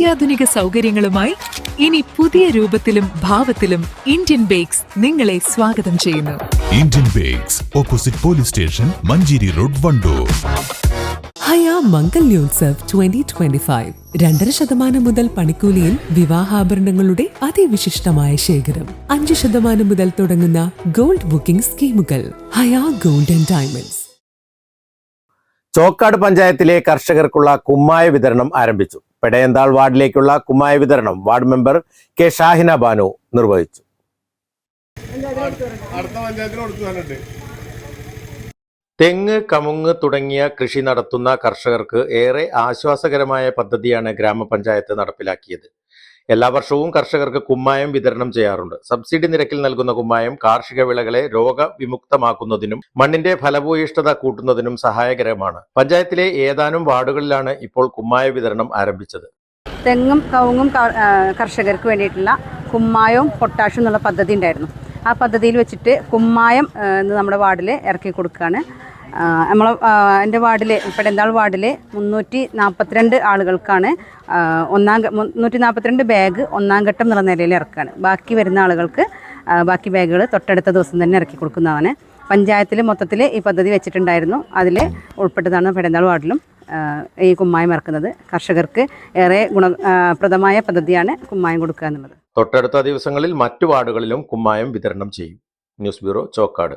അത്യാധുനിക സൗകര്യങ്ങളുമായി ഇനി പുതിയ രൂപത്തിലും ഭാവത്തിലും ഇന്ത്യൻ ബേക്സ് നിങ്ങളെ സ്വാഗതം ചെയ്യുന്നു. Indian bakes opposite police station Manjeri road Wandoor. Haya Mangalyotsav twenty twenty five രണ്ടര ശതമാനം മുതൽ പണിക്കൂലിയിൽ വിവാഹാഭരണങ്ങളുടെ അതിവിശിഷ്ടമായ ശേഖരം. അഞ്ച് ശതമാനം മുതൽ തുടങ്ങുന്ന ഗോൾഡ് ബുക്കിംഗ് സ്കീമുകൾ. Haya golden and diamonds. Chokkad പഞ്ചായത്തിലെ കർഷകർക്കുള്ള കുമ്മായ വിതരണം ആരംഭിച്ചു. പെടയന്താൾ വാർഡിലേക്കുള്ള കുമ്മായ വിതരണം ward member K Shahina Banu നിർവഹിച്ചു. തെങ്ങ് കമുങ്ങ് തുടങ്ങിയ കൃഷി നടത്തുന്ന കർഷകർക്ക് ഏറെ ആശ്വാസകരമായ പദ്ധതിയാണ് ഗ്രാമപഞ്ചായത്ത് നടപ്പിലാക്കിയത്. എല്ലാ വർഷവും കർഷകർക്ക് കുമ്മായം വിതരണം ചെയ്യാറുണ്ട്. സബ്സിഡി നിരക്കിൽ നൽകുന്ന കുമ്മായം കാർഷിക വിളകളെ രോഗവിമുക്തമാക്കുന്നതിനും മണ്ണിന്റെ ഫലഭൂയിഷ്ഠത കൂട്ടുന്നതിനും സഹായകരമാണ്. പഞ്ചായത്തിലെ ഏതാനും വാർഡുകളിലാണ് ഇപ്പോൾ കുമ്മായ വിതരണം ആരംഭിച്ചത്. തെങ്ങും കവുങ്ങും കർഷകർക്ക് വേണ്ടിയിട്ടുള്ള കുമ്മായവും പൊട്ടാഷും എന്നുള്ള പദ്ധതി ഉണ്ടായിരുന്നു. ആ പദ്ധതിയിൽ വെച്ചിട്ട് കുമ്മായം നമ്മുടെ വാർഡിൽ ഇറക്കി കൊടുക്കുകയാണ്. നമ്മൾ എന്റെ വാർഡിൽ പെടന്താൾ വാർഡിൽ മുന്നൂറ്റി നാൽപ്പത്തിരണ്ട് ആളുകൾക്കാണ് ഒന്നാം മുന്നൂറ്റി നാൽപ്പത്തിരണ്ട് ബാഗ് ഒന്നാം ഘട്ടം എന്നുള്ള നിലയിൽ ഇറക്കുകയാണ് ബാക്കി വരുന്ന ആളുകൾക്ക് ബാക്കി ബാഗുകൾ തൊട്ടടുത്ത ദിവസം തന്നെ ഇറക്കി കൊടുക്കുന്നതാണ്. പഞ്ചായത്തിൽ മൊത്തത്തിൽ ഈ പദ്ധതി വെച്ചിട്ടുണ്ടായിരുന്നു. അതിൽ ഉൾപ്പെട്ടതാണ് പെടന്താൾ വാർഡിലും ഈ കുമ്മായം ഇറക്കുന്നത്. കർഷകർക്ക് ഏറെ ഗുണപ്രദമായ പദ്ധതിയാണ് കുമ്മായം കൊടുക്കുക എന്നുള്ളത്. തൊട്ടടുത്ത ദിവസങ്ങളിൽ മറ്റു വാർഡുകളിലും കുമ്മായം വിതരണം ചെയ്യും. News bureau Chokkad.